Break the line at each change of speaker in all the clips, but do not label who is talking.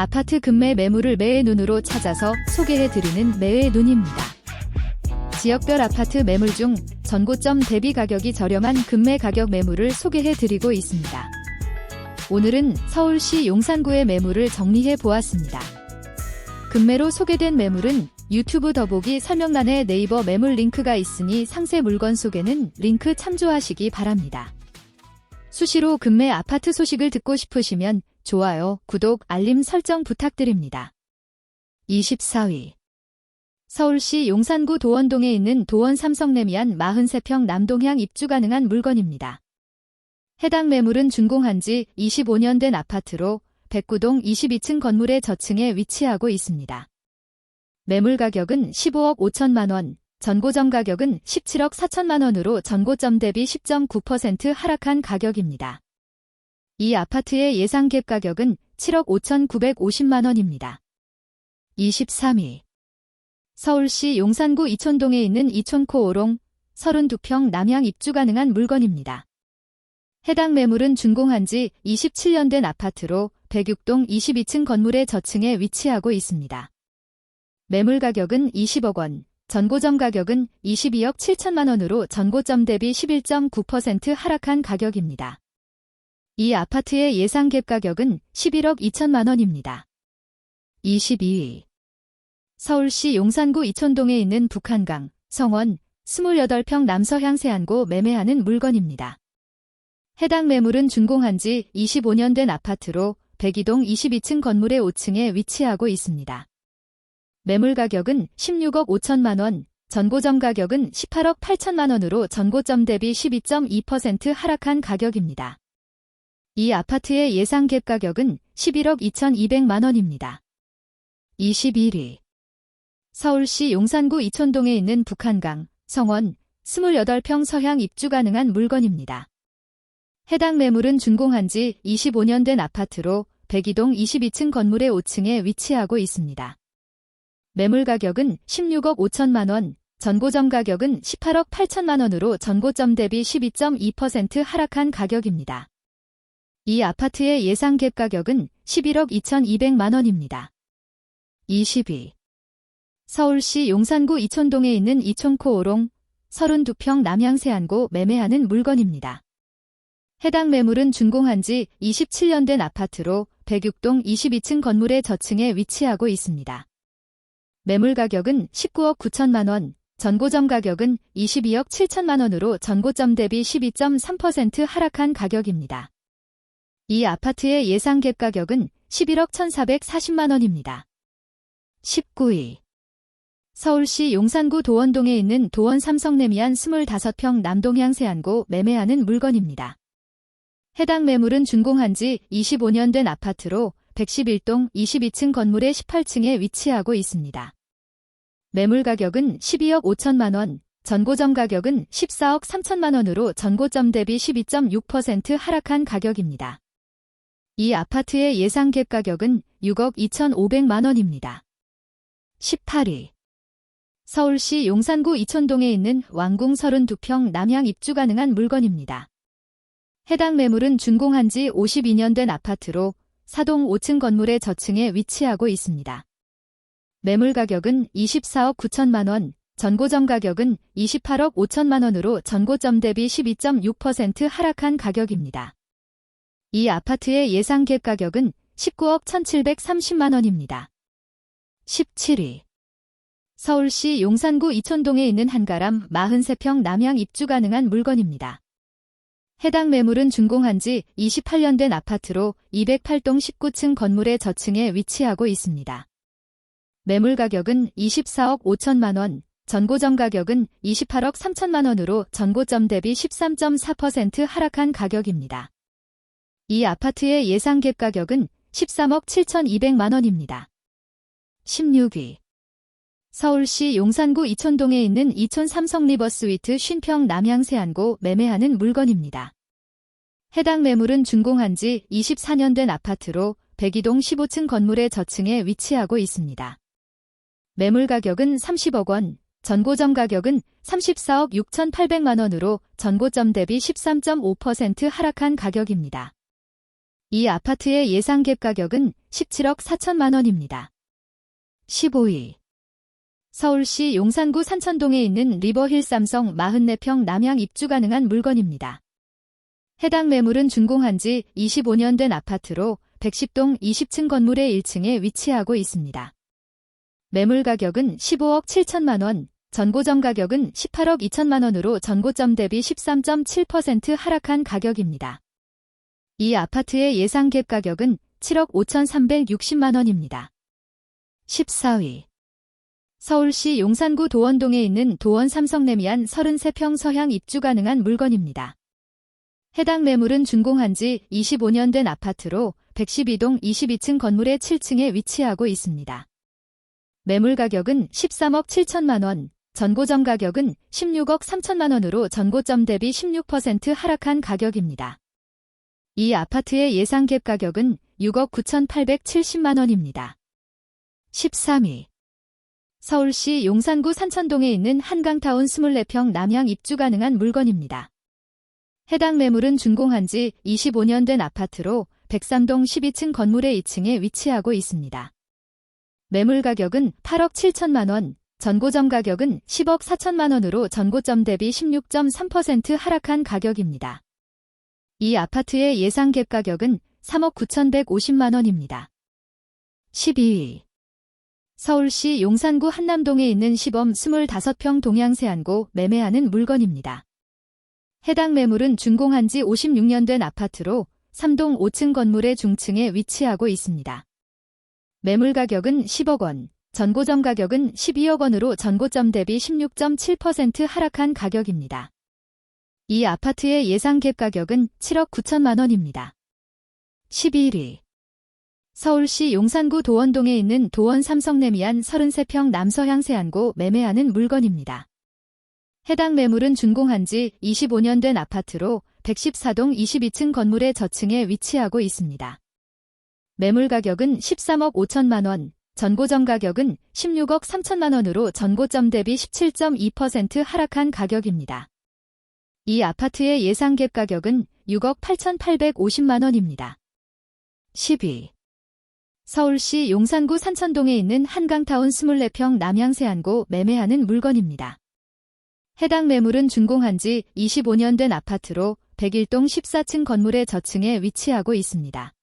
아파트 급매 매물을 매의 눈으로 찾아서 소개해드리는 매의 눈입니다. 지역별 아파트 매물 중 전고점 대비 가격이 저렴한 급매 가격 매물을 소개해드리고 있습니다. 오늘은 서울시 용산구의 매물을 정리해 보았습니다. 급매로 소개된 매물은 유튜브 더보기 설명란에 네이버 매물 링크가 있으니 상세 물건 소개는 링크 참조하시기 바랍니다. 수시로 급매 아파트 소식을 듣고 싶으시면 좋아요, 구독, 알림 설정 부탁드립니다. 24위 서울시 용산구 도원동에 있는 도원 삼성레미안 43평 남동향 입주 가능한 물건입니다. 해당 매물은 준공한 지 25년 된 아파트로 109동 22층 건물의 저층에 위치하고 있습니다. 매물 가격은 15억 5천만 원, 전고점 가격은 17억 4천만 원으로 전고점 대비 10.9% 하락한 가격입니다. 이 아파트의 예상 갭 가격은 7억 5천9백오십만 원입니다. 23위 서울시 용산구 이촌동에 있는 이촌코 오롱 32평 남향 입주 가능한 물건입니다. 해당 매물은 준공한 지 27년 된 아파트로 106동 22층 건물의 저층에 위치하고 있습니다. 매물 가격은 20억 원, 전고점 가격은 22억 7천만 원으로 전고점 대비 11.9% 하락한 가격입니다. 이 아파트의 예상 갭 가격은 11억 2천만 원입니다. 22위 서울시 용산구 이촌동에 있는 북한강, 성원, 28평 남서향 세안고 매매하는 물건입니다. 해당 매물은 준공한 지 25년 된 아파트로 102동 22층 건물의 5층에 위치하고 있습니다. 매물 가격은 16억 5천만 원, 전고점 가격은 18억 8천만 원으로 전고점 대비 12.2% 하락한 가격입니다. 이 아파트의 예상 갭 가격은 11억 2,200만 원입니다. 21위 서울시 용산구 이촌동에 있는 북한강, 성원, 28평 서향 입주 가능한 물건입니다. 해당 매물은 준공한 지 25년 된 아파트로 102동 22층 건물의 5층에 위치하고 있습니다. 매물 가격은 16억 5천만 원, 전고점 가격은 18억 8천만 원으로 전고점 대비 12.2% 하락한 가격입니다. 이 아파트의 예상 갭 가격은 11억 2,200만 원입니다. 20위 서울시 용산구 이촌동에 있는 이촌코 오롱 32평 남향세안고 매매하는 물건입니다. 해당 매물은 준공한 지 27년 된 아파트로 106동 22층 건물의 저층에 위치하고 있습니다. 매물 가격은 19억 9천만 원, 전고점 가격은 22억 7천만 원으로 전고점 대비 12.3% 하락한 가격입니다. 이 아파트의 예상 갭 가격은 11억 1,440만 원입니다. 19위 서울시 용산구 도원동에 있는 도원 삼성레미안 25평 남동향 세안고 매매하는 물건입니다. 해당 매물은 준공한 지 25년 된 아파트로 111동 22층 건물의 18층에 위치하고 있습니다. 매물 가격은 12억 5천만 원, 전고점 가격은 14억 3천만 원으로 전고점 대비 12.6% 하락한 가격입니다. 이 아파트의 예상 갭 가격은 6억 2,500만 원입니다. 18위 서울시 용산구 이촌동에 있는 왕궁 32평 남향 입주 가능한 물건입니다. 해당 매물은 준공한 지 52년 된 아파트로 사동 5층 건물의 저층에 위치하고 있습니다. 매물 가격은 24억 9천만 원, 전고점 가격은 28억 5천만 원으로 전고점 대비 12.6% 하락한 가격입니다. 이 아파트의 예상 갭 가격은 19억 1,730만 원입니다. 17위 서울시 용산구 이촌동에 있는 한가람 43평 남향 입주 가능한 물건입니다. 해당 매물은 준공한 지 28년 된 아파트로 208동 19층 건물의 저층에 위치하고 있습니다. 매물 가격은 24억 5천만 원, 전고점 가격은 28억 3천만 원으로 전고점 대비 13.4% 하락한 가격입니다. 이 아파트의 예상 갭 가격은 13억 7,200만 원입니다. 16위 서울시 용산구 이촌동에 있는 이촌 삼성 리버스위트 쉰평 남향 세안고 매매하는 물건입니다. 해당 매물은 준공한 지 24년 된 아파트로 102동 15층 건물의 저층에 위치하고 있습니다. 매물 가격은 30억 원, 전고점 가격은 34억 6,800만 원으로 전고점 대비 13.5% 하락한 가격입니다. 이 아파트의 예상 갭 가격은 17억 4천만 원입니다. 15위. 서울시 용산구 산천동에 있는 리버힐 삼성 44평 남향 입주 가능한 물건입니다. 해당 매물은 준공한 지 25년 된 아파트로 110동 20층 건물의 1층에 위치하고 있습니다. 매물 가격은 15억 7천만 원, 전고점 가격은 18억 2천만 원으로 전고점 대비 13.7% 하락한 가격입니다. 이 아파트의 예상 갭 가격은 7억 5,360만 원입니다. 14위. 서울시 용산구 도원동에 있는 도원 삼성레미안 33평 서향 입주 가능한 물건입니다. 해당 매물은 준공한 지 25년 된 아파트로 112동 22층 건물의 7층에 위치하고 있습니다. 매물 가격은 13억 7천만 원, 전고점 가격은 16억 3천만 원으로 전고점 대비 16% 하락한 가격입니다. 이 아파트의 예상 갭 가격은 6억 9,870만 원입니다. 13위. 서울시 용산구 산천동에 있는 한강타운 24평 남향 입주 가능한 물건입니다. 해당 매물은 준공한 지 25년 된 아파트로 103동 12층 건물의 2층에 위치하고 있습니다. 매물 가격은 8억 7천만 원, 전고점 가격은 10억 4천만 원으로 전고점 대비 16.3% 하락한 가격입니다. 이 아파트의 예상 갭 가격은 3억 9,150만 원입니다. 12위. 서울시 용산구 한남동에 있는 시범 25평 동양 세안고 매매하는 물건입니다. 해당 매물은 준공한 지 56년 된 아파트로 3동 5층 건물의 중층에 위치하고 있습니다. 매물 가격은 10억 원, 전고점 가격은 12억 원으로 전고점 대비 16.7% 하락한 가격입니다. 이 아파트의 예상 갭 가격은 7억 9천만 원입니다. 11위. 서울시 용산구 도원동에 있는 도원 삼성레미안 33평 남서향 세안고 매매하는 물건입니다. 해당 매물은 준공한 지 25년 된 아파트로 114동 22층 건물의 저층에 위치하고 있습니다. 매물 가격은 13억 5천만 원, 전고점 가격은 16억 3천만 원으로 전고점 대비 17.2% 하락한 가격입니다. 이 아파트의 예상 갭 가격은 6억 8,850만 원입니다. 10위. 서울시 용산구 산천동에 있는 한강타운 24평 남양세안고 매매하는 물건입니다. 해당 매물은 준공한 지 25년 된 아파트로 101동 14층 건물의 저층에 위치하고 있습니다.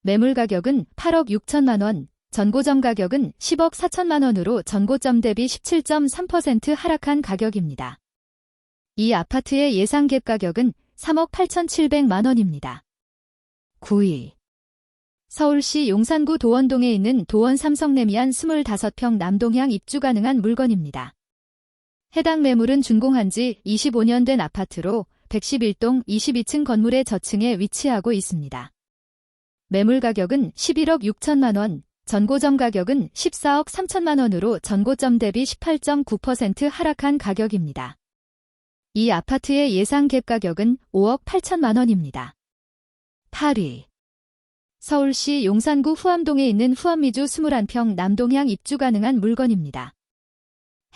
매물 가격은 8억 6천만 원, 전고점 가격은 10억 4천만 원으로 전고점 대비 17.3% 하락한 가격입니다. 이 아파트의 예상 갭 가격은 3억 8,700만 원입니다. 9위. 서울시 용산구 도원동에 있는 도원 삼성레미안 25평 남동향 입주 가능한 물건입니다. 해당 매물은 준공한 지 25년 된 아파트로 111동 22층 건물의 저층에 위치하고 있습니다. 매물 가격은 11억 6천만 원, 전고점 가격은 14억 3천만 원으로 전고점 대비 18.9% 하락한 가격입니다. 이 아파트의 예상 갭 가격은 5억 8천만 원입니다. 8위. 서울시 용산구 후암동에 있는 후암미주 21평 남동향 입주 가능한 물건입니다.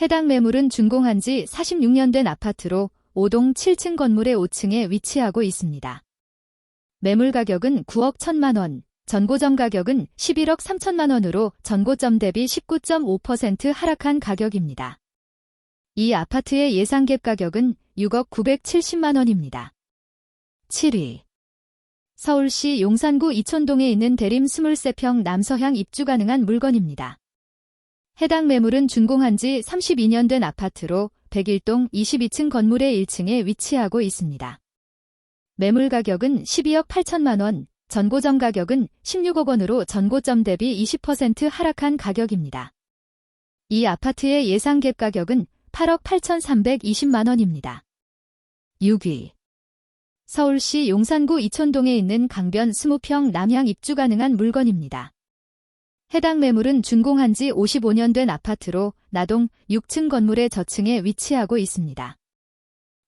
해당 매물은 준공한 지 46년 된 아파트로 5동 7층 건물의 5층에 위치하고 있습니다. 매물 가격은 9억 1천만 원, 전고점 가격은 11억 3천만 원으로 전고점 대비 19.5% 하락한 가격입니다. 이 아파트의 예상 갭 가격은 6억 970만 원입니다. 7위. 서울시 용산구 이촌동에 있는 대림 23평 남서향 입주 가능한 물건입니다. 해당 매물은 준공한 지 32년 된 아파트로 101동 22층 건물의 1층에 위치하고 있습니다. 매물 가격은 12억 8천만 원, 전고점 가격은 16억 원으로 전고점 대비 20% 하락한 가격입니다. 이 아파트의 예상 갭 가격은 8억 8,320만 원입니다. 6위. 서울시 용산구 이촌동에 있는 강변 20평 남향 입주 가능한 물건입니다. 해당 매물은 준공한 지 55년 된 아파트로 나동 6층 건물의 저층에 위치하고 있습니다.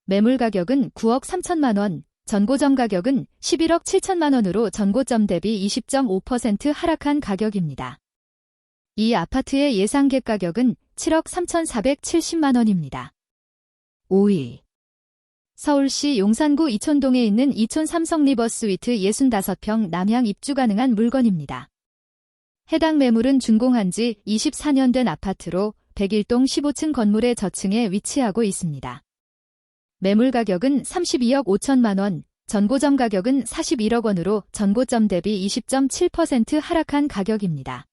매물 가격은 9억 3천만 원, 전고점 가격은 11억 7천만 원으로 전고점 대비 20.5% 하락한 가격입니다. 이 아파트의 예상 갭 가격은 7억 3,470만 원입니다. 5위. 서울시 용산구 이촌동에 있는 이촌 삼성 리버 스위트 65평 남향 입주 가능한 물건입니다. 해당 매물은 준공한 지 24년 된 아파트로 101동 15층 건물의 저층에 위치하고 있습니다. 매물 가격은 32억 5천만 원, 전고점 가격은 41억 원으로 전고점 대비 20.7% 하락한 가격입니다.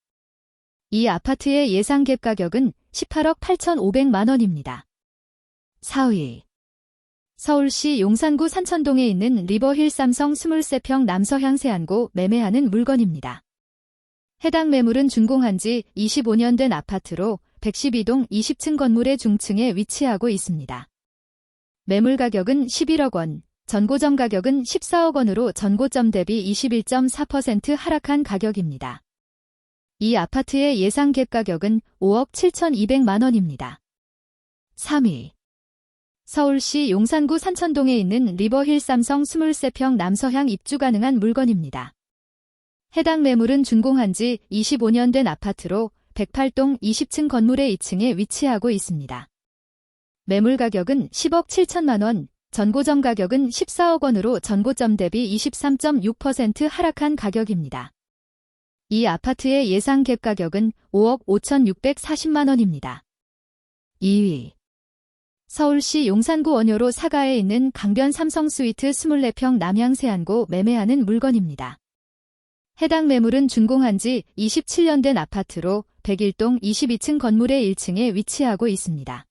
이 아파트의 예상 갭 가격은 18억 8천5백만 원입니다. 4위 서울시 용산구 산천동에 있는 리버힐 삼성 23평 남서향 세안고 매매하는 물건입니다. 해당 매물은 준공한 지 25년 된 아파트로 112동 20층 건물의 중층에 위치하고 있습니다. 매물 가격은 11억 원, 전고점 가격은 14억 원으로 전고점 대비 21.4% 하락한 가격입니다. 이 아파트의 예상 갭 가격은 5억 7,200만 원입니다. 3위 서울시 용산구 산천동에 있는 리버힐 삼성 23평 남서향 입주 가능한 물건입니다. 해당 매물은 준공한 지 25년 된 아파트로 108동 20층 건물의 2층에 위치하고 있습니다. 매물 가격은 10억 7천만 원, 전고점 가격은 14억 원으로 전고점 대비 23.6% 하락한 가격입니다. 이 아파트의 예상 갭 가격은 5억 5,640만 원입니다. 2위 서울시 용산구 원효로 사가에 있는 강변 삼성 스위트 24평 남향 세안고 매매하는 물건입니다. 해당 매물은 준공한 지 27년 된 아파트로 101동 22층 건물의 1층에 위치하고 있습니다.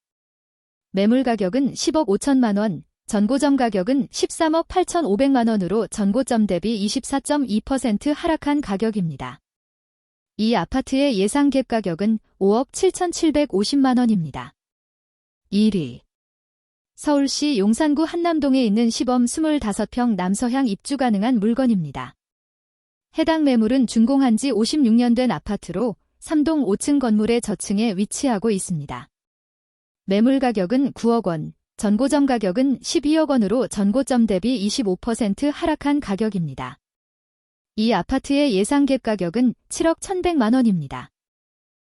매물 가격은 10억 5천만 원, 전고점 가격은 13억 8천5백만 원으로 전고점 대비 24.2% 하락한 가격입니다. 이 아파트의 예상 갭 가격은 5억 7천7백오십만 원입니다. 1위 서울시 용산구 한남동에 있는 시범 25평 남서향 입주 가능한 물건입니다. 해당 매물은 준공한 지 56년 된 아파트로 3동 5층 건물의 저층에 위치하고 있습니다. 매물 가격은 9억 원, 전고점 가격은 12억 원으로 전고점 대비 25% 하락한 가격입니다. 이 아파트의 예상 갭 가격은 7억 1,100만 원입니다.